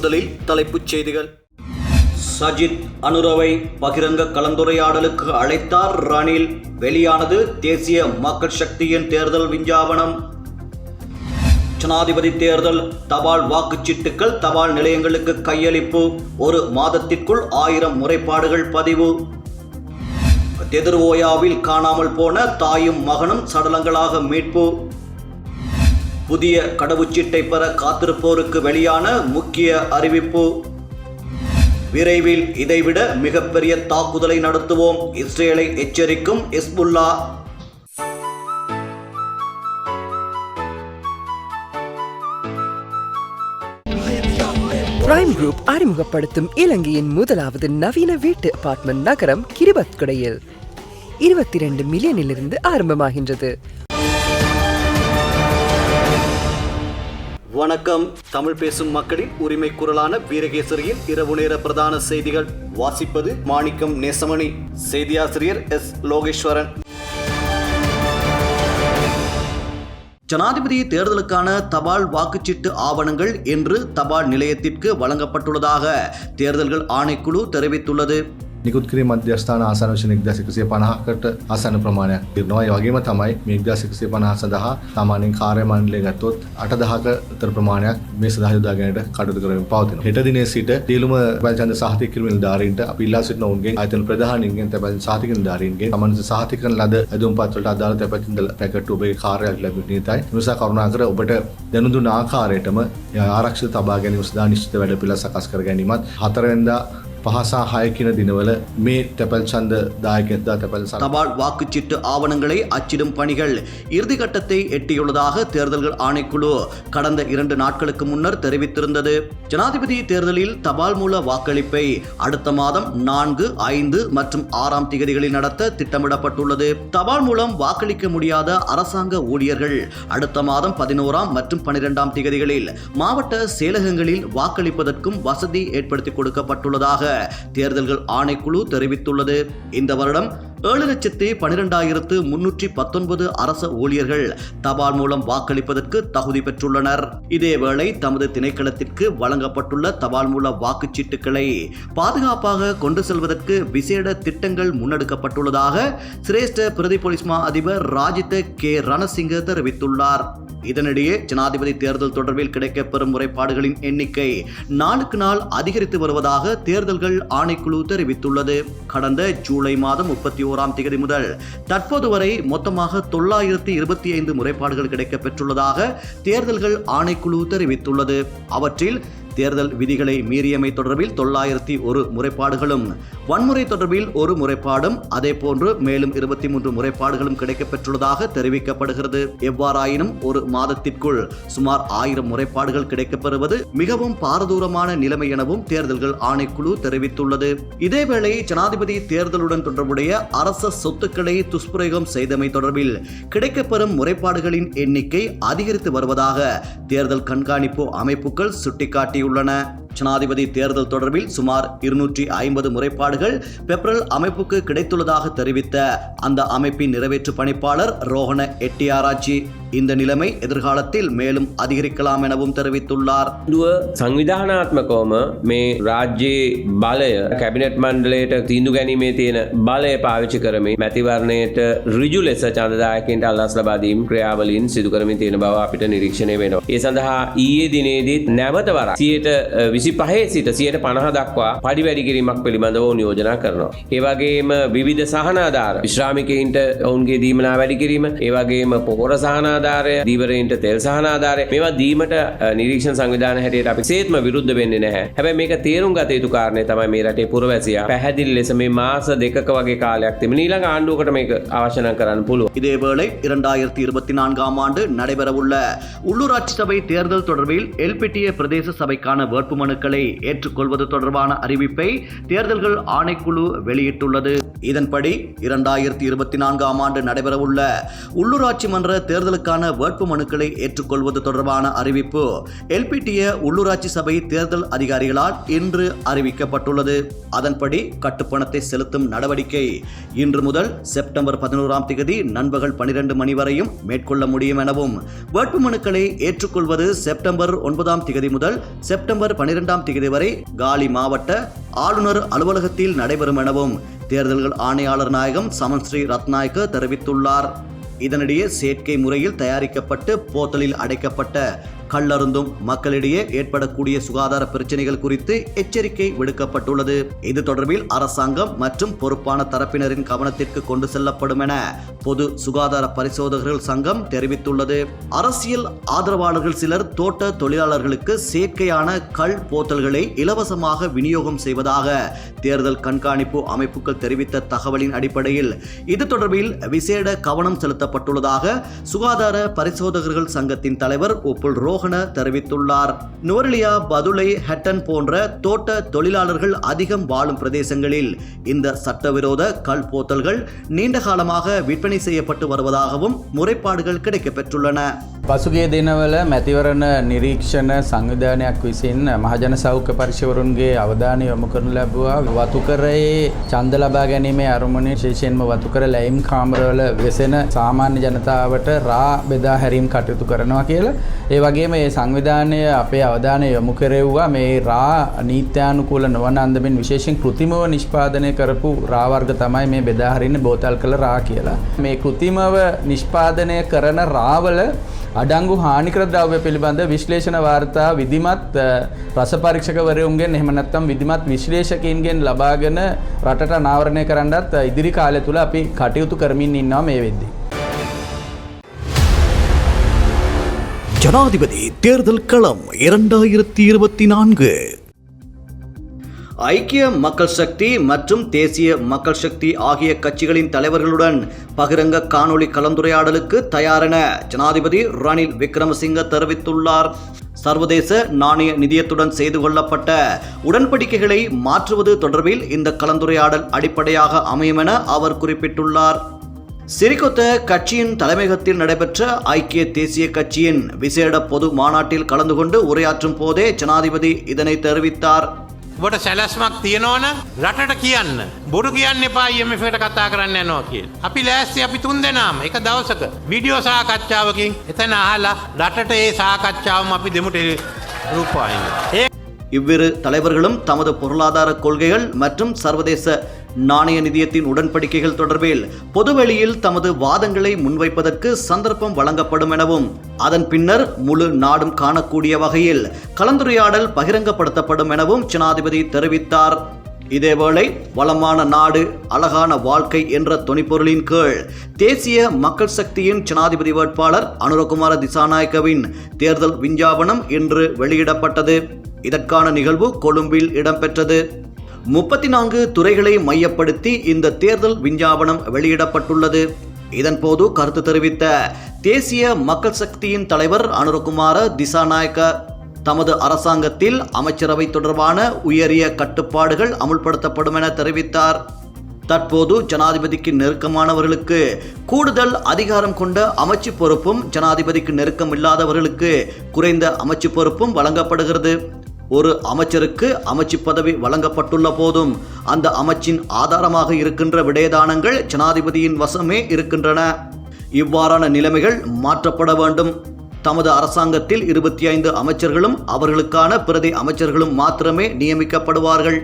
முதலில் தலைப்புச் செய்திகள். சஜித் அனுரவை பகிரங்க கலந்துரையாடலுக்கு அழைத்தார் ரணில். வெளியானது தேசிய மக்கள் சக்தியின் தேர்தல் விஞ்ஞாபனம். ஜனாதிபதி தேர்தல் தபால் வாக்குச்சீட்டுகள் தபால் நிலையங்களுக்கு கையளிப்பு. ஒரு மாதத்திற்குள் ஆயிரம் முறைப்பாடுகள் பதிவு. தெதிர்வோயாவில் காணாமல் போன தாயும் மகனும் சடலங்களாக மீட்பு. புதிய கடவுச்சீட்டை பெற காத்திருப்போருக்கு வெளியான முக்கிய அறிவிப்பு. விரைவில் இதைவிட மிகப்பெரிய தாக்குதலை நடத்துவோம். இஸ்ரேலை எச்சரிக்கும் இஸ்புல்லா பிரைம் குரூப் அறிமுகப்படுத்தும் இலங்கையின் முதலாவது நவீன வீட்டு அபார்ட்மெண்ட் நகரம் கிரிபத்குடையில். இருபத்தி ரெண்டு மில்லியனிலிருந்து ஆரம்பமாகின்றது. வணக்கம். தமிழ் பேசும் மக்களின் உரிமை குரலான வீரகேசரியின் இரவு நேர பிரதான செய்திகள். வாசிப்பது மாணிக்கம் நேசமணி. செய்தியாசிரியர் எஸ் லோகேஸ்வரன். ஜனாதிபதி தேர்தலுக்கான தபால் வாக்குச்சீட்டு ஆவணங்கள் இன்று தபால் நிலையத்திற்கு வழங்கப்பட்டுள்ளதாக தேர்தல்கள் ஆணைக்குழு தெரிவித்துள்ளது. නිකුත්කිරීම මධ්‍යස්ථාන ආසන විශෂ නික්දස එකසේ පනහකට ආසන ප්‍රමාණයක් තිරනවා. වගේම තමයි මේක්දස එකසේ පනහ සඳහා සාමානෙන් කාරය මණ්ඩලය ගත්තොත් අට දහකතර ප්‍රමාණයක් මේ සදහයුදාගැනට කටුතු කරම පවතින හෙට දිනේ සිට තිීලුම පැචන්ද සාතිකරමල් ධාරීන්ට පිල්ලා සිට ඔවන්ගේ අතන ප්‍රධානින්ගෙන් තැබැල් සාතික ධාරීන්ගේ මන සාතිකන ලද ඇදුම් පත්වලට අදාල තැපැතිද පැකට ඔබේ කාරයක් ලැබ නීතයි නිසා කරුණාකර ඔබට දැනුදු නාකාරයටම ආරක්ෂ තබා ගැන ස්දා නිශ්ත වැඩ පිළ සකස් කර ගැනීමත් හතරවෙදා பஹாசா ஹாய்க்கின தினவல மே தபால் சந்த தாயகத்தா தபால் தபால் வாக்குச்சீட்டு ஆவணங்களை அச்சிடும் பணிகள் இறுதிக்கட்டத்தை எட்டியுள்ளதாக தேர்தல்கள் ஆணைக்குழு கடந்த இரண்டு நாட்களுக்கு முன்னர் தெரிவித்திருந்தது. ஜனாதிபதி தேர்தலில் தபால் மூல வாக்களிப்பை அடுத்த மாதம் நான்கு ஐந்து மற்றும் ஆறாம் திகதிகளில் நடத்த திட்டமிடப்பட்டுள்ளது. தபால் மூலம் வாக்களிக்க முடியாத அரசாங்க ஊழியர்கள் அடுத்த மாதம் பதினோராம் மற்றும் பனிரெண்டாம் திகதிகளில் மாவட்ட செயலகங்களில் வாக்களிப்பதற்கும் வசதி ஏற்படுத்தி கொடுக்கப்பட்டுள்ளதாக தேர்தல்கள் ஆணைக்குழு தெரிவித்துள்ளது. இந்த வருடம் ஏழு லட்சத்தி பனிரெண்டாயிரத்து முன்னூற்றி பத்தொன்பது அரச ஊழியர்கள் தபால் மூலம் வாக்களிப்பதற்கு தகுதி பெற்றுள்ளனர். இதேவேளை தமது திணைக்களத்திற்கு வழங்கப்பட்டுள்ள தபால் மூல வாக்குச்சீட்டுகளை பாதுகாப்பாக கொண்டு செல்வதற்கு விசேட திட்டங்கள் முன்னெடுக்கப்பட்டுள்ளதாக சிரேஷ்ட பிரதி போலீஸ் மா அதிபர் ராஜித கே. ரணசிங்க தெரிவித்துள்ளார். இதனிடையே ஜனாதிபதி தேர்தல் தொடர்பில் கிடைக்கப்பெறும் முறைப்பாடுகளின் எண்ணிக்கை நாளுக்கு நாள் அதிகரித்து வருவதாக தேர்தல்கள் ஆணைக்குழு தெரிவித்துள்ளது. கடந்த ஜூலை மாதம் முப்பத்தி ஓராம் தேதி முதல் தற்போது வரை மொத்தமாக தொள்ளாயிரத்தி இருபத்தி ஐந்து முறைப்பாடுகள் கிடைக்கப்பெற்றுள்ளதாக தேர்தல்கள் ஆணைக்குழு தெரிவித்துள்ளது. அவற்றில் தேர்தல் விதிகளை மீறியமை தொடர்பில் தொள்ளாயிரத்தி ஒரு முறைப்பாடுகளும் வன்முறை தொடர்பில் ஒரு முறைப்பாடும் அதே போன்று மேலும் இருபத்தி மூன்று முறைப்பாடுகளும் கிடைக்கப்பெற்றுள்ளதாக தெரிவிக்கப்படுகிறது. எவ்வாறாயினும் ஒரு மாதத்திற்குள் சுமார் ஆயிரம் முறைப்பாடுகள் கிடைக்கப்பெறுவது மிகவும் பாரதூரமான நிலைமை எனவும் தேர்தல்கள் ஆணைக்குழு தெரிவித்துள்ளது. இதேவேளை ஜனாதிபதி தேர்தலுடன் தொடர்புடைய அரச சொத்துக்களை துஷ்பிரயோகம் செய்தமை தொடர்பில் கிடைக்கப்பெறும் முறைப்பாடுகளின் எண்ணிக்கை அதிகரித்து வருவதாக தேர்தல் கண்காணிப்பு அமைப்புகள் சுட்டிக்காட்டியுள்ளன ஜனாதிபதி தேர்தல் தொடர்பில் சுமார் இருநூற்றி ஐம்பது முறைப்பாடுகள் பெப்ரல் அமைப்புக்கு கிடைத்துள்ளதாக தெரிவித்த அந்த அமைப்பின் நிறைவேற்று பணிப்பாளர் ரோஹன எட்டியாராச்சி. இந்த நிலைமை எதிர்காலத்தில் மேலும் அதிகரிக்கலாம் எனவும் தெரிவித்துள்ளார் දුව සංවිධානාත්මකවම මේ රාජ්‍යයේ බලය කැබිනට් මණ්ඩලයට තීන්දු ගැනීමේ තියෙන බලය පාවිච්චි කරමින් මැතිවරණයට රිජු ලෙස චන්දදායකින්ට අල්ලස් ලබාදීම් ක්‍රියාවලින් සිදු කරමින් තියෙන බව අපිට නිරීක්ෂණය වෙනවා. ඒ සඳහා ඊයේ දිනේදීත් නැවත වර සියයට විසි පහේ සිට සියට පණහ දක්වා පඩි වැඩි කිරීමක් පිළිබඳව ඔවුන් යෝජනා කරනවා. ඒවගේම විවිධ සහනාධාර විශ්‍රාමිකයින්ට ඔවුන්ගේ දීමනා වැඩි කිරීම ඒවගේම පොහොර සහනාධාරය දීවරයින්ට තෙල් සහනාධාරය මේවා දීමට අ, නිරීක්ෂණ සංවිධාන හැටියට අපි සේත්ම විරුද්ධ වෙන්නේ නැහැ. හැබැයි මේක තේරුම් ගත යුතු කාරණේ තමයි මේ රටේ පුරවැසියා පැහැදිලි ලෙස මේ මාස දෙකක වගේ කාලයක් තිබෙන ඊළඟ ආණ්ඩුවකට මේක අවශ්‍ය නම් කරන්න පුළුවන්. இதேவேளை இரண்டாயிரத்தி இருபத்தி நான்காம் ஆண்டு நடைபெறவுள்ள உள்ளூராட்சி சபை தேர்தல் தொடர்பில் எல்பிட்டிய பிரதேச சபைக்கான வேட்புமனுக்களை ஏற்றுக்கொள்வது தொடர்பான அறிவிப்பை தேர்தல்கள் ஆணைக்குழு வெளியிட்டுள்ளது இதன்படி இரண்டாயிரத்தி இருபத்தி நான்காம் ஆண்டு நடைபெறவுள்ள உள்ளூராட்சி மன்ற தேர்தலுக்கான தேர்தலுக்கான வேட்பு மனுக்களை ஏற்றுக்கொள்வது தொடர்பான அறிவிப்பு எல்பிடிய உள்ளூராட்சி சபை தேர்தல் அதிகாரிகளால் இன்று அறிவிக்கப்பட்டுள்ளது. அதன்படி கட்டுப்பணத்தை செலுத்தும் நடவடிக்கை இன்று முதல் செப்டம்பர் பதினோராம் தேதி நண்பகல் பனிரெண்டு மணி வரையும் மேற்கொள்ள முடியும் எனவும் வேட்பு மனுக்களை ஏற்றுக்கொள்வது செப்டம்பர் ஒன்பதாம் தேதி முதல் செப்டம்பர் பனிரெண்டாம் தேதி வரை காலி மாவட்ட ஆளுநர் அலுவலகத்தில் நடைபெறும் எனவும் தேர்தல்கள் ஆணையாளர் நாயகம் சமன் ஸ்ரீ ரத்நாயக்க தெரிவித்துள்ளார். இதனிடையே செயற்கை முறையில் தயாரிக்கப்பட்டு போத்தலில் அடைக்கப்பட்ட கள்ளருந்தும் மக்களிடையே ஏற்படக்கூடிய சுகாதார பிரச்சனைகள் குறித்து எச்சரிக்கை விடுக்கப்பட்டுள்ளது. இது தொடர்பில் அரசாங்கம் மற்றும் பொறுப்பான தரப்பினரின் கவனத்திற்கு கொண்டு செல்லப்படும் என பொது சுகாதார பரிசோதகர்கள் சங்கம் தெரிவித்துள்ளது. அரசியல் ஆதரவாளர்கள் சிலர் தோட்ட தொழிலாளர்களுக்கு செயற்கையான கள் போத்தல்களை இலவசமாக விநியோகம் செய்வதாக தேர்தல் கண்காணிப்பு அமைப்புகள் தெரிவித்த தகவலின் அடிப்படையில் இது தொடர்பில் விசேட கவனம் செலுத்த செலுத்தப்பட்டுள்ளதாக சுகாதார பரிசோதகர்கள் சங்கத்தின் தலைவர் உப்புல் ரோஹன தெரிவித்துள்ளார். நுவரெலியா பதுளை ஹட்டன் போன்ற தோட்ட தொழிலாளர்கள் அதிகம் வாழும் பிரதேசங்களில் இந்த சட்டவிரோத கல் போத்தல்கள் நீண்ட காலமாக விற்பனை செய்யப்பட்டு வருவதாகவும் முறைப்பாடுகள் கிடைக்கப்பெற்றுள்ளன. පසුගේ දිනවල මැතිවරණ නිරීක්ෂණ සංවිධානයක් විසින් මහජන සෞඛ්‍ය පරිශවරුන්ගේ අවධානය යොමු කරනු ලැබවා වතුකරයේ චන්ද ලබා ගැනීමේ අරුමණය ශේෂයෙන්ම වතුකර ලැයිම් කාමරවල වෙසෙන සාමාන්‍ය ජනතාවට රා බෙදා හැරීම් කටයුතු කරනවා කියලා. ඒ වගේම ඒ සංවිධානය අපේ අවධානය යොමු කරෙව්වා මේ රා නීත්‍යානුකූල නොවන අන්දමින් විශේෂෙන් කෘතිමව නිෂ්පාදනය කරපු රාවර්ග තමයි මේ බෙදාහරින්න බෝතල් කළ රා කියලා. මේ කෘතිමව නිෂ්පාදනය කරන රාවල අඩංගු හානිකර ද්‍රව්‍ය පිළිබඳ විශ්ලේෂණ වාර්තා විධිමත් අ, රස පරීක්ෂකවරයුන්ගෙන් එහෙම නැත්නම් විධිමත් විශ්ලේෂකයින්ගෙන් ලබාගෙන රටට අනාවරණය කරන්නත් අ, ඉදිරි කාලය තුල අපි කටයුතු කරමින් ඉන්නවා මේ වෙද්දී. ஜனாதிபதி தேர்தல் களம் இரண்டாயிரத்தி இருபத்தி நான்கு ஐக்கிய மக்கள் சக்தி மற்றும் தேசிய மக்கள் சக்தி ஆகிய கட்சிகளின் தலைவர்களுடன் பகிரங்க காணொளி கலந்துரையாடலுக்கு தயாரென ஜனாதிபதி ரணில் விக்ரமசிங்க தெரிவித்துள்ளார். சர்வதேச நாணய நிதியத்துடன் செய்து கொள்ளப்பட்ட உடன்படிக்கைகளை மாற்றுவது தொடர்பில் இந்த கலந்துரையாடல் அடிப்படையாக அமையும் என அவர் குறிப்பிட்டுள்ளார். சிறிகொத்த கட்சியின் தலைமையகத்தில் நடைபெற்ற ஐக்கிய தேசிய கட்சியின் விசேட பொது மாநாட்டில் கலந்து கொண்டு உரையாற்றும் போதே ஜனாதிபதி இதனை தெரிவித்தார். ඔබට සැලැස්මක් තියෙනවන රටට කියන්න. බොරු කියන්න එපා යමට කතා කරන්න යනවා කිය. අපි ලෑස්ති අපි තුන් දෙනාම එක දවසක විඩියෝ සාකච්ඡාවකින් එතන අහලා රටට ඒ සාකච්ඡාවම අපි දෙමුට රූපායින්න. ඒ இவ்விரு தலைவர்களும் தமது பொருளாதார கொள்கைகள் மற்றும் சர்வதேச நாணய நிதியத்தின் உடன்படிக்கைகள் தொடர்பில் பொதுவெளியில் தமது வாதங்களை முன்வைப்பதற்கு சந்தர்ப்பம் வழங்கப்படும் எனவும் அதன் பின்னர் முழு நாடும் காணக்கூடிய வகையில் கலந்துரையாடல் பகிரங்கப்படுத்தப்படும் எனவும் ஜனாதிபதி தெரிவித்தார். இதேவேளை வளமான நாடு அழகான வாழ்க்கை என்ற துணிப்பொருளின் கீழ் தேசிய மக்கள் சக்தியின் ஜனாதிபதி வேட்பாளர் அனுரகுமார திசாநாயக்கவின் தேர்தல் விஞ்ஞாபனம் இன்று வெளியிடப்பட்டது. இதற்கான நிகழ்வு கொழும்பில் இடம்பெற்றது. முப்பத்தி நான்கு துறைகளை மையப்படுத்தி இந்த தேர்தல் விஞ்ஞாபனம் வெளியிடப்பட்டுள்ளது. இதன்போது கருத்து தெரிவித்த தேசிய மக்கள் சக்தியின் தலைவர் அனுரகுமார திசாநாயக்க தமது அரசாங்கத்தில் அமைச்சரவை தொடர்பான உயரிய கட்டுப்பாடுகள் அமுல்படுத்தப்படும் என தெரிவித்தார். தற்போது ஜனாதிபதிக்கு நெருக்கமானவர்களுக்கு கூடுதல் அதிகாரம் கொண்ட அமைச்சு பொறுப்பும் ஜனாதிபதிக்கு நெருக்கம் இல்லாதவர்களுக்கு குறைந்த அமைச்சு பொறுப்பும் வழங்கப்படுகிறது. ஒரு அமைச்சருக்கு அமைச்சு பதவி வழங்கப்பட்டுள்ள போதும். அந்த அமைச்சின் ஆதாரமாக இருக்கின்ற விடயதானங்கள் ஜனாதிபதியின் வசமே இருக்கின்றன. இவ்வாறான நிலைமைகள் மாற்றப்பட வேண்டும். தமது அரசாங்கத்தில் இருபத்தி ஐந்து அமைச்சர்களும் அவர்களுக்கான பிரதி அமைச்சர்களும் மாத்திரமே நியமிக்கப்படுவார்கள்.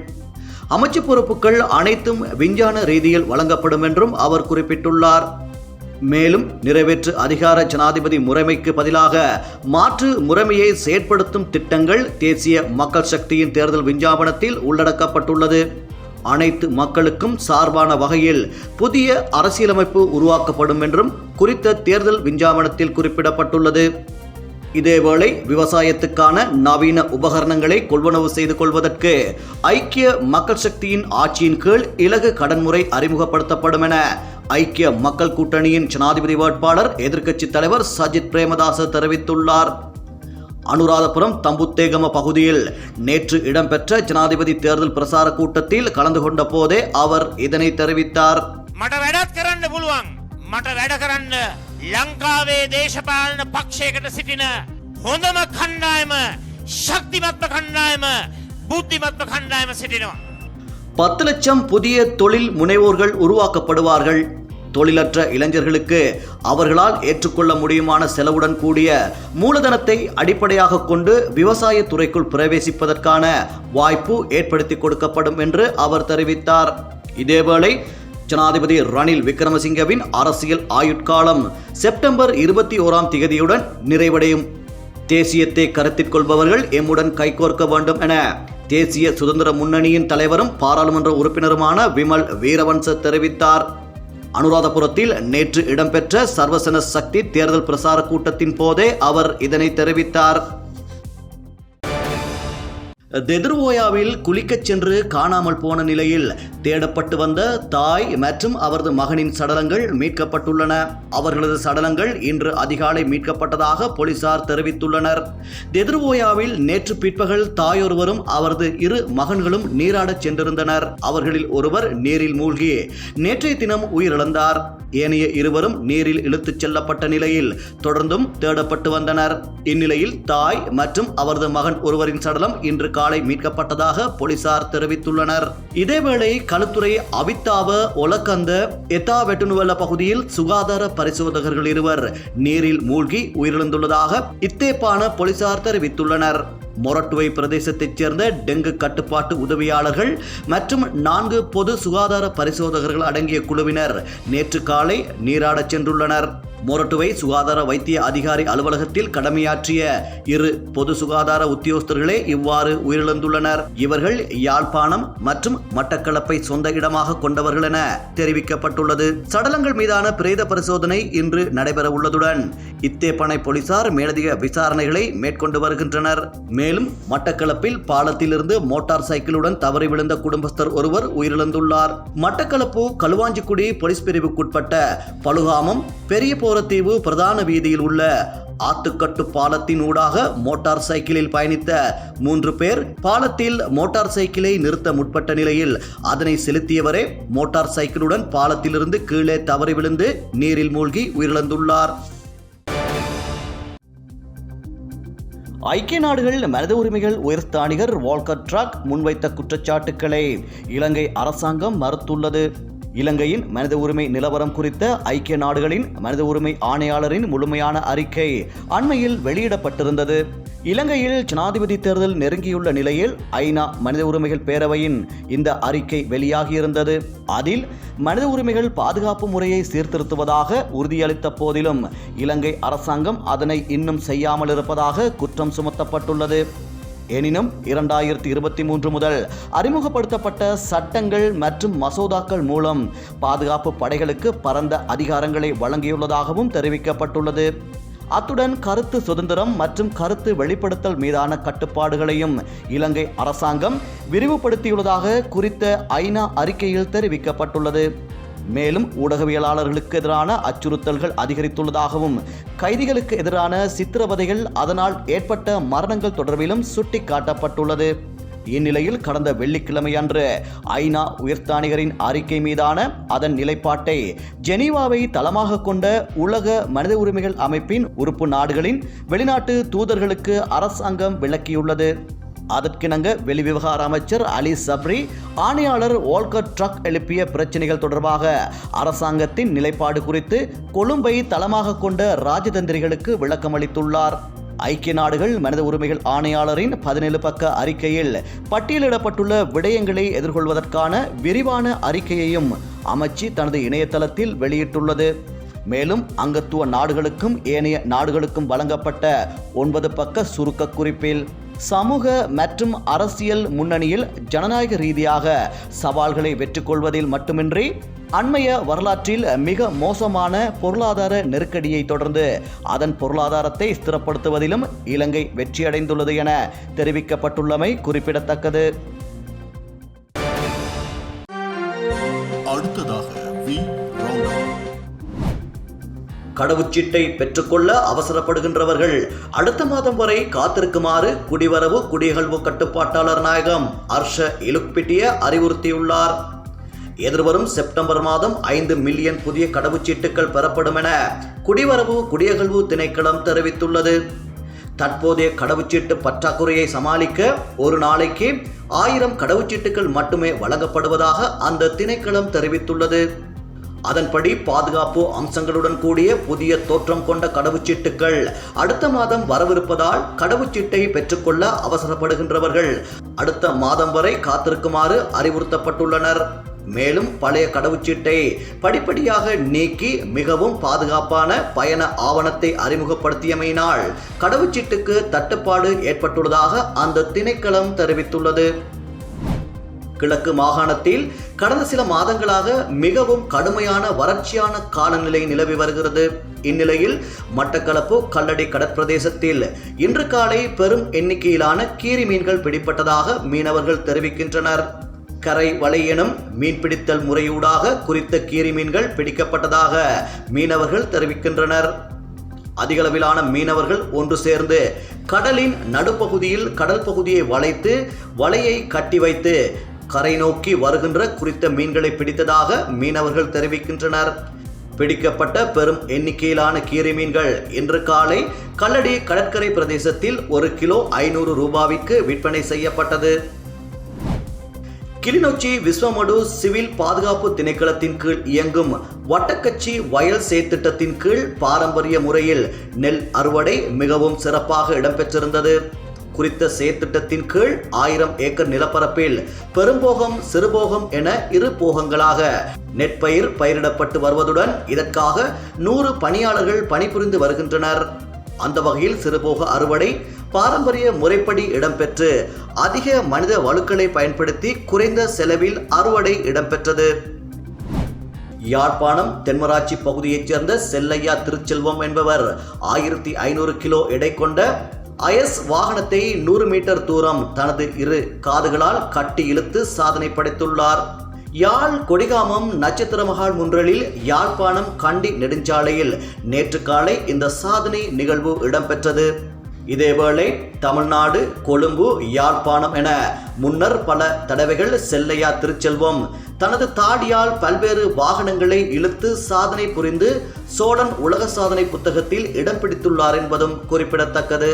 அமைச்சு பொறுப்புகள் அனைத்தும் விஞ்ஞான ரீதியில் வழங்கப்படும் என்றும் அவர் குறிப்பிட்டுள்ளார். மேலும் நிறைவேற்று அதிகார ஜனாதிபதி முறைமைக்கு பதிலாக மாற்று முறைமையை செயற்படுத்தும் திட்டங்கள் தேசிய மக்கள் சக்தியின் தேர்தல் விஞ்ஞாபனத்தில் உள்ளடக்கப்பட்டுள்ளது. அனைத்து மக்களுக்கும் சார்பான வகையில் புதிய அரசியலமைப்பு உருவாக்கப்படும் என்றும் குறித்த தேர்தல் விஞ்ஞாபனத்தில் குறிப்பிடப்பட்டுள்ளது. இதேவேளை விவசாயத்துக்கான நவீன உபகரணங்களை கொள்வனவு செய்து கொள்வதற்கு ஐக்கிய மக்கள் சக்தியின் ஆட்சியின் கீழ் இலகு கடன்முறை அறிமுகப்படுத்தப்படும் என ஐக்கிய மக்கள் கூட்டணியின் ஜனாதிபதி வேட்பாளர் எதிர்க்கட்சித் தலைவர் சஜித் பிரேமதாச தெரிவித்துள்ளார். அனுராதபுரம் தம்புத்தேகம பகுதியில் நேற்று இடம்பெற்ற ஜனாதிபதி தேர்தல் பிரசார கூட்டத்தில் கலந்து கொண்ட போதே அவர் இதனை தெரிவித்தார். මට වැඩත් කරන්න පුළුවන් මට වැඩ කරන්න ලංකාවේ දේශපාලන පක්ෂයකට සිටින හොඳම කණ්ඩායම ශක්තිමත්ව කණ්ඩායම බුද්ධිමත්ව කණ්ඩායම සිටිනවා. பத்து லட்சம் புதிய தொழில் முனைவோர்கள் உருவாக்கப்படுவார்கள் தொழிலற்ற இளைஞர்களுக்கு அவர்களால் ஏற்றுக்கொள்ள முடியுமான செலவுடன் கூடிய மூலதனத்தை அடிப்படையாக கொண்டு விவசாய துறைக்குள் பிரவேசிப்பதற்கான வாய்ப்பு ஏற்படுத்தி கொடுக்கப்படும் என்று அவர் தெரிவித்தார் இதேவேளை ஜனாதிபதி ரணில் விக்ரமசிங்கவின் அரசியல் ஆயுட்காலம் செப்டம்பர் இருபத்தி ஓராம் திகதியுடன் நிறைவடையும். தேசியத்தை கருத்தில் கொள்பவர்கள் எம்முடன் கைகோர்க்க வேண்டும் என தேசிய சுதந்திர முன்னணியின் தலைவரும் பாராளுமன்ற உறுப்பினருமான விமல் வீரவன்ச தெரிவித்தார். அனுராதபுரத்தில் நேற்று இடம்பெற்ற சர்வசன சக்தி தேர்தல் பிரசார கூட்டத்தின் போதே அவர் இதனை தெரிவித்தார். தெதுர்வோயாவில் குளிக்கச் சென்று காணாமல் போன நிலையில் தேடப்பட்டு வந்த தாய் மற்றும் அவரது மகனின் சடலங்கள் மீட்கப்பட்டுள்ளன. அவர்களது சடலங்கள் இன்று அதிகாலை மீட்கப்பட்டதாக போலீசார் தெரிவித்துள்ளனர். தெதுர்வோயாவில் நேற்று பிற்பகல் தாயொருவரும் அவரது இரு மகன்களும் நீராடச் சென்றிருந்தனர். அவர்களில் ஒருவர் நீரில் மூழ்கி நேற்றைய தினம் உயிரிழந்தார். ஏனைய இருவரும் நீரில் இழுத்துச் செல்லப்பட்ட நிலையில் தொடர்ந்தும் தேடப்பட்டு வந்தனர். இந்நிலையில் தாய் மற்றும் அவரது மகன் ஒருவரின் சடலம் இன்று காலை மீட்கப்பட்டதாக போலீசார் தெரிவித்துள்ளனர். இதேவேளை களுத்துறை அவித்தாவ ஒலக்கந்த எத்தா வெட்டுனுவல பகுதியில் சுகாதார பரிசோதகர்கள் இருவர் நீரில் மூழ்கி உயிரிழந்துள்ளதாக இத்தேப்பான போலீசார் தெரிவித்துள்ளனர். மொரட்டுவை பிரதேசத்தைச் சேர்ந்த டெங்கு கட்டுப்பாட்டு உதவியாளர்கள் மற்றும் நான்கு பொது சுகாதார பரிசோதகர்கள் அடங்கிய குழுவினர் நேற்று காலை நீராடச் சென்றுள்ளனர். மொரட்டுவை சுகாதார வைத்திய அதிகாரி அலுவலகத்தில் கடமையாற்றிய இரு பொது சுகாதார உத்தியோகஸ்தர்களே இவ்வாறு உயிரிழந்துள்ளனர். இவர்கள் யாழ்ப்பாணம் மற்றும் மட்டக்களப்பை சொந்த இடமாக கொண்டவர்கள் என தெரிவிக்கப்பட்டுள்ளது. சடலங்கள் மீதான பிரேத பரிசோதனை இன்று நடைபெற உள்ளதுடன் இத்தேப்பனை போலீசார் மேலதிக விசாரணைகளை மேற்கொண்டு வருகின்றனர். மேலும் மட்டக்களப்பில் பாலத்திலிருந்து மோட்டார் சைக்கிளுடன் தவறி விழுந்த குடும்பஸ்தர் ஒருவர் உயிரிழந்துள்ளார். மட்டக்களப்பு களுவாஞ்சிக்குடி போலீஸ் பிரிவுக்குட்பட்ட பழுகாமம் பெரிய போரத்தீவு பிரதான வீதியில் உள்ள ஆத்துக்கட்டு பாலத்தின் ஊடாக மோட்டார் சைக்கிளில் பயணித்த மூன்று பேர் பாலத்தில் மோட்டார் சைக்கிளை நிறுத்த முற்பட்ட நிலையில் அதனை செலுத்தியவரே மோட்டார் சைக்கிளுடன் பாலத்திலிருந்து கீழே தவறி விழுந்து நீரில் மூழ்கி உயிரிழந்துள்ளார். ஐக்கிய நாடுகள் மனித உரிமைகள் உயர்ஸ்தானிகர் வால்கர் ட்ராக் முன்வைத்த குற்றச்சாட்டுக்களை இலங்கை அரசாங்கம் மறுத்துள்ளது. இலங்கையின் மனித உரிமை நிலவரம் குறித்த ஐக்கிய நாடுகளின் மனித உரிமை ஆணையாளரின் முழுமையான அறிக்கை அண்மையில் வெளியிடப்பட்டிருந்தது. இலங்கையில் ஜனாதிபதி தேர்தல் நெருங்கியுள்ள நிலையில் ஐநா மனித உரிமைகள் பேரவையின் இந்த அறிக்கை வெளியாகியிருந்தது. அதில் மனித உரிமைகள் பாதுகாப்பு முறையை சீர்திருத்துவதாக உறுதியளித்த போதிலும் இலங்கை அரசாங்கம் அதனை இன்னும் செய்யாமல் இருப்பதாக குற்றம் சுமத்தப்பட்டுள்ளது. எனினும் இரண்டாயிரத்தி இருபத்தி மூன்று முதல் அறிமுகப்படுத்தப்பட்ட சட்டங்கள் மற்றும் மசோதாக்கள் மூலம் பாதுகாப்பு படைகளுக்கு பரந்த அதிகாரங்களை வழங்கியுள்ளதாகவும் தெரிவிக்கப்பட்டுள்ளது. அத்துடன் கருத்து சுதந்திரம் மற்றும் கருத்து வெளிப்படுத்தல் மீதான கட்டுப்பாடுகளையும் இலங்கை அரசாங்கம் விரிவுபடுத்தியுள்ளதாக குறித்த ஐநா அறிக்கையில் தெரிவிக்கப்பட்டுள்ளது. மேலும் ஊடகவியலாளர்களுக்கு எதிரான அச்சுறுத்தல்கள் அதிகரித்துள்ளதாகவும் கைதிகளுக்கு எதிரான சித்திரவதைகள் அதனால் ஏற்பட்ட மரணங்கள் தொடர்பிலும் சுட்டிக்காட்டப்பட்டுள்ளது. இந்நிலையில் கடந்த வெள்ளிக்கிழமையன்று ஐநா உயர்ஸ்தானிகரின் அறிக்கை மீதான அதன் நிலைப்பாட்டை ஜெனீவாவை தளமாக கொண்ட உலக மனித உரிமைகள் அமைப்பின் உறுப்பு நாடுகளின் வெளிநாட்டு தூதர்களுக்கு அரசாங்கம் விளக்கியுள்ளது. அதற்கிணங்க வெளிவிவகார அமைச்சர் அலி சப்ரி ஆணையாளர் வால்கர் ட்ரக் எழுப்பிய பிரச்சனைகள் தொடர்பாக அரசாங்கத்தின் நிலைப்பாடு குறித்து கொழும்பை தளமாக கொண்ட ராஜதந்திரிகளுக்கு விளக்கமளித்துள்ளார் ஐக்கிய நாடுகள் மனித உரிமைகள் ஆணையாளரின் பதினேழு பக்க அறிக்கையில் பட்டியலிடப்பட்டுள்ள விடயங்களை எதிர்கொள்வதற்கான விரிவான அறிக்கையையும் அமைச்சு தனது இணையதளத்தில் வெளியிட்டுள்ளது. மேலும் அங்கத்துவ நாடுகளுக்கும் ஏனைய நாடுகளுக்கும் வழங்கப்பட்ட ஒன்பது பக்க சுருக்க குறிப்பில் சமூக மற்றும் அரசியல் முன்னணியில் ஜனநாயக ரீதியாக சவால்களை வெற்றுக்கொள்வதில் மட்டுமின்றி அண்மைய வரலாற்றில் மிக மோசமான பொருளாதார நெருக்கடியை தொடர்ந்து அதன் பொருளாதாரத்தை ஸ்திரப்படுத்துவதிலும் இலங்கை வெற்றியடைந்துள்ளது என தெரிவிக்கப்பட்டுள்ளமை குறிப்பிடத்தக்கது. கடவுச்சீட்டை பெற்றுக்கொள்ள அவசரப்படுகின்றவர்கள். அடுத்த மாதம் வரை காத்திருக்குமாறு குடிவரவு குடியகழ்வு கட்டுப்பாட்டாளர் நாயகம் ஹர்ஷ இலுக்பிட்டிய அறிவுறுத்தியுள்ளார். எதிர்வரும் செப்டம்பர் மாதம் ஐந்து மில்லியன் புதிய கடவுச்சீட்டுகள் பெறப்படும் என குடிவரவு குடியகழ்வு திணைக்களம் தெரிவித்துள்ளது. தற்போதைய கடவுச்சீட்டு பற்றாக்குறையை சமாளிக்க ஒரு நாளைக்கு ஆயிரம் கடவுச்சீட்டுகள் மட்டுமே வழங்கப்படுவதாக அந்த திணைக்களம் தெரிவித்துள்ளது. அதன்படி பாதுகாப்பு அம்சங்களுடன் கூடிய புதிய தோற்றம் கொண்ட கடவுச்சீட்டுகள் அடுத்த மாதம் வரவிருப்பதால் கடவுச்சீட்டை பெற்றுக்கொள்ள அவசரப்படுகின்றவர்கள் அடுத்த மாதம் வரை காத்திருக்குமாறு அறிவுறுத்தப்பட்டுள்ளனர். மேலும் பழைய கடவுச்சீட்டை படிப்படியாக நீக்கி மிகவும் பாதுகாப்பான பயண ஆவணத்தை அறிமுகப்படுத்தியமையினால் கடவுச்சீட்டுக்கு தட்டுப்பாடு ஏற்பட்டுள்ளதாக அந்த திணைக்களம் தெரிவித்துள்ளது. கிழக்கு மாகாணத்தில் கடந்த சில மாதங்களாக மிகவும் கடுமையான வறட்சியான காலநிலை நிலவி வருகிறது. இந்நிலையில் மட்டக்களப்பு கல்லடி கடற்பிரதேசத்தில் இன்று காலை பெரும் எண்ணிக்கையிலான கீரி மீன்கள் பிடிப்பட்டதாக மீனவர்கள் தெரிவிக்கின்றனர். கரை வலை எனும் மீன்பிடித்தல் முறையூடாக குறித்த கீரி மீன்கள் பிடிக்கப்பட்டதாக மீனவர்கள் தெரிவிக்கின்றனர். அதிகளவிலான மீனவர்கள் ஒன்று சேர்ந்து கடலின் நடுப்பகுதியில் கடல் பகுதியை வளைத்து வலையை கட்டி வைத்து கரை நோக்கி வருகின்ற குறித்த மீன்களை பிடித்ததாக மீனவர்கள் தெரிவிக்கின்றனர். பிடிக்கப்பட்ட பெரும் எண்ணிக்கையிலான கீரை மீன்கள் இன்று காலை கல்லடி கடற்கரை பிரதேசத்தில் ஒரு கிலோ ஐநூறு ரூபாய்க்கு விற்பனை செய்யப்பட்டது. கிளிநொச்சி விஸ்வமடு சிவில் பாதுகாப்பு திணைக்களத்தின் கீழ் இயங்கும் வட்டக்கச்சி வயல் செயற்திட்டத்தின் கீழ் பாரம்பரிய முறையில் நெல் அறுவடை மிகவும் சிறப்பாக இடம்பெற்றிருந்தது. குறித்த செயற்திட்டத்தின் கீழ் ஆயிரம் ஏக்கர் நிலப்பரப்பில் பெரும்போகம் சிறுபோகம் என இரு போகங்களாக நெற்பயிர் பயிரிடப்பட்டு வருவதுடன் இதற்காக நூறு பணியாளர்கள் பணிபுரிந்து வருகின்றனர். அந்த வகையில் சிறுபோக அறுவடை பாரம்பரிய முறைப்படி இடம்பெற்று அதிக மனித வலுக்களை பயன்படுத்தி குறைந்த செலவில் அறுவடை இடம்பெற்றது. யாழ்ப்பாணம் தென்மராட்சி பகுதியைச் சேர்ந்த செல்லையா திருச்செல்வம் என்பவர் ஆயிரத்தி ஐநூறு கிலோ எடை கொண்ட அயஸ் வாகனத்தை நூறு மீட்டர் தூரம் தனது இரு காதுகளால் கட்டி இழுத்து சாதனை படைத்துள்ளார். யாழ் கொடிகாமம் நட்சத்திர மகால் முன்றலில் யாழ்ப்பாணம் கண்டி நெடுஞ்சாலையில் நேற்று காலை இந்த சாதனை நிகழ்வு இடம்பெற்றது. இதேவேளை தமிழ்நாடு கொழும்பு யாழ்ப்பாணம் என முன்னர் பல தடவைகள் செல்லையா திருச்செல்வம் தனது தாடியால் பல்வேறு வாகனங்களை இழுத்து சாதனை புரிந்து சோழன் உலக சாதனை புத்தகத்தில் இடம் பிடித்துள்ளார் என்பதும் குறிப்பிடத்தக்கது.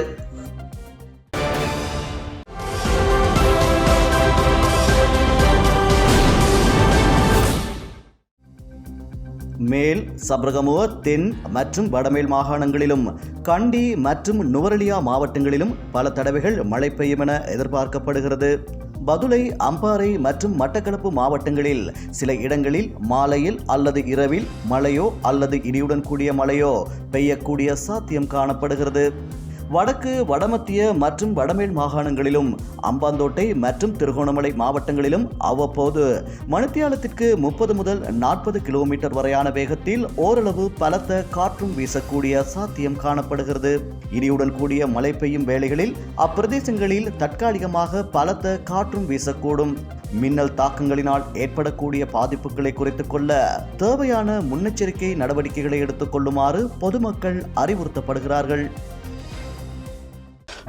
மேல் சப்ரகமுவ தென் மற்றும் வடமேல் மாகாணங்களிலும் கண்டி மற்றும் நுவரலியா மாவட்டங்களிலும் பல தடவைகள் மழை பெய்யும் என எதிர்பார்க்கப்படுகிறது. பதுளை அம்பாறை மற்றும் மட்டக்களப்பு மாவட்டங்களில் சில இடங்களில் மாலையில் அல்லது இரவில் மழையோ அல்லது இடியுடன் கூடிய மழையோ பெய்யக்கூடிய சாத்தியம் காணப்படுகிறது. வடக்கு வடமத்திய மற்றும் வடமேல் மாகாணங்களிலும் அம்பாந்தோட்டை மற்றும் திருகோணமலை மாவட்டங்களிலும் அவ்வப்போது மணித்தியாலத்திற்கு முப்பது முதல் நாற்பது கிலோமீட்டர் வரையான வேகத்தில் ஓரளவு பலத்த காற்றும் வீசக்கூடிய சாத்தியம் காணப்படுகிறது. இடியுடன் கூடிய மழை பெய்யும் வேளைகளில் அப்பிரதேசங்களில் தற்காலிகமாக பலத்த காற்றும் வீசக்கூடும். மின்னல் தாக்கங்களினால் ஏற்படக்கூடிய பாதிப்புகளை குறைத்துக் கொள்ள தேவையான முன்னெச்சரிக்கை நடவடிக்கைகளை எடுத்துக்கொள்ளுமாறு பொதுமக்கள் அறிவுறுத்தப்படுகிறார்கள்.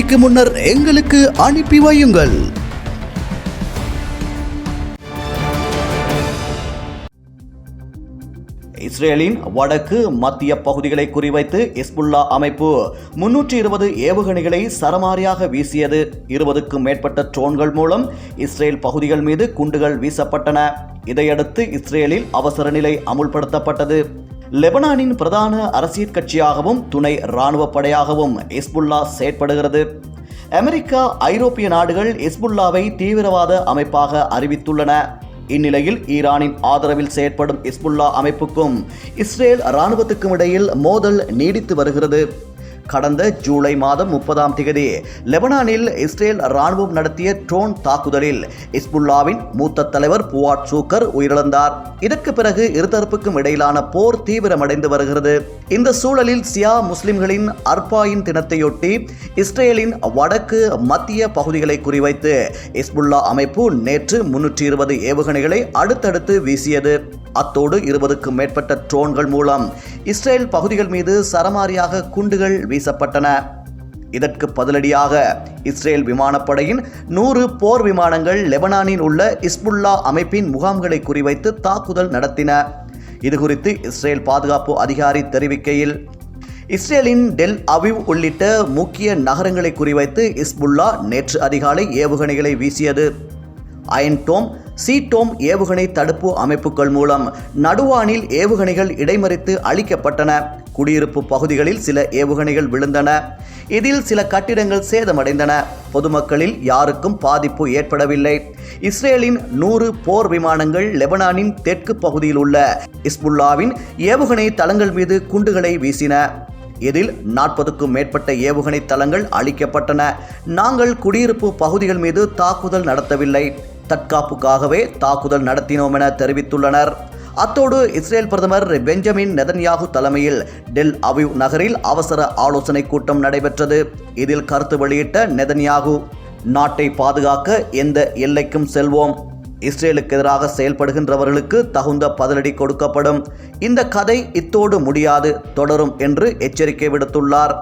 தேதிக்கு முன்னர் எங்களுக்கு அனுப்பி வையுங்கள். இஸ்ரேலின் வடக்கு மத்திய பகுதிகளை குறிவைத்து இஸ்புல்லா அமைப்பு முன்னூற்றி இருபது ஏவுகணைகளை சரமாரியாக வீசியது. இருபதுக்கும் மேற்பட்ட ட்ரோன்கள் மூலம் இஸ்ரேல் பகுதிகள் மீது குண்டுகள் வீசப்பட்டன. இதையடுத்து இஸ்ரேலில் அவசர நிலை அமுல்படுத்தப்பட்டது. லெபனானின் பிரதான அரசியல் கட்சியாகவும் துணை இராணுவ படையாகவும் இஸ்புல்லா செயற்படுகிறது. அமெரிக்கா ஐரோப்பிய நாடுகள் இஸ்புல்லாவை தீவிரவாத அமைப்பாக அறிவித்துள்ளன. இந்நிலையில் ஈரானின் ஆதரவில் செயற்படும் இஸ்புல்லா அமைப்புக்கும் இஸ்ரேல் இராணுவத்துக்கும் இடையில் மோதல் நீடித்து வருகிறது. கடந்த ஜூலை மாதம் முப்பதாம் தேதி லெபனானில் இஸ்ரேல் ராணுவம் நடத்திய ட்ரோன் தாக்குதலில் இஸ்புல்லாவின் மூத்த தலைவர் புவாட் சூக்கர் உயிரிழந்தார். இதற்கு பிறகு இருதரப்புக்கும் இடையிலான போர் தீவிரமடைந்து வருகிறது. இந்த சூழலில் சியா முஸ்லிம்களின் அர்பாயின் தினத்தையொட்டி இஸ்ரேலின் வடக்கு மத்திய பகுதிகளை குறிவைத்து இஸ்புல்லா அமைப்பு நேற்று முன்னூற்றி இருபது ஏவுகணைகளை அடுத்தடுத்து வீசியது. அத்தோடு இருபதுக்கும் மேற்பட்ட ட்ரோன்கள் மூலம் இஸ்ரேல் பகுதிகள் மீது சரமாரியாக குண்டுகள் வீசப்பட்டன. இதற்கு பதிலடியாக இஸ்ரேல் விமானப்படையின் நூறு போர் விமானங்கள் லெபனானில் உள்ள இஸ்புல்லா அமைப்பின் முகாம்களை குறிவைத்து தாக்குதல் நடத்தின. இதுகுறித்து இஸ்ரேல் பாதுகாப்பு அதிகாரி தெரிவிக்கையில் இஸ்ரேலின் டெல் அவிவ் உள்ளிட்ட முக்கிய நகரங்களை குறிவைத்து இஸ்புல்லா நேற்று அதிகாலை ஏவுகணைகளை வீசியது. அயன்டோம் சீட்டோம் ஏவுகணை தடுப்பு அமைப்புகள் மூலம் நடுவானில் ஏவுகணைகள் இடைமறித்து அழிக்கப்பட்டன. குடியிருப்பு பகுதிகளில் சில ஏவுகணைகள் விழுந்தன. இதில் சில கட்டிடங்கள் சேதமடைந்தன. பொதுமக்களில் யாருக்கும் பாதிப்பு ஏற்படவில்லை. இஸ்ரேலின் நூறு போர் விமானங்கள் லெபனானின் தெற்கு பகுதியில் உள்ள இஸ்புல்லாவின் ஏவுகணை தளங்கள் மீது குண்டுகளை வீசின. இதில் நாற்பதுக்கும் மேற்பட்ட ஏவுகணை தளங்கள் அழிக்கப்பட்டன. நாங்கள் குடியிருப்பு பகுதிகள் மீது தாக்குதல் நடத்தவில்லை. தற்காப்புக்காகவே தாக்குதல் நடத்தினோம் என தெரிவித்துள்ளனர். அத்தோடு இஸ்ரேல் பிரதமர் பெஞ்சமின் நெதன்யாகு தலைமையில் டெல் அவிவ் நகரில் அவசர ஆலோசனை கூட்டம் நடைபெற்றது. இதில் கருத்து வெளியிட்ட நெதன்யாகு நாட்டை பாதுகாக்க எந்த எல்லைக்கும் செல்வோம். இஸ்ரேலுக்கு எதிராக செயல்படுகின்றவர்களுக்கு தகுந்த பதிலடி கொடுக்கப்படும். இந்த கதை இத்தோடு முடியாது தொடரும் என்று எச்சரிக்கை விடுத்துள்ளார்.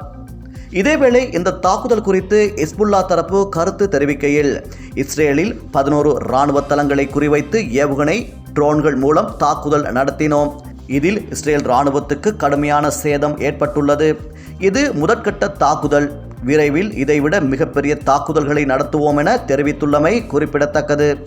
இதேவேளை இந்த தாக்குதல் குறித்து இஸ்புல்லா தரப்பு கருத்து தெரிவிக்கையில் இஸ்ரேலில் பதினோரு இராணுவ தளங்களை குறிவைத்து ஏவுகணை ட்ரோன்கள் மூலம் தாக்குதல் நடத்தினோம். இதில் இஸ்ரேல் இராணுவத்துக்கு கடுமையான சேதம் ஏற்பட்டுள்ளது. இது முதற்கட்ட தாக்குதல். விரைவில் இதைவிட மிகப்பெரிய தாக்குதல்களை நடத்துவோம் என தெரிவித்துள்ளமை குறிப்பிடத்தக்கது.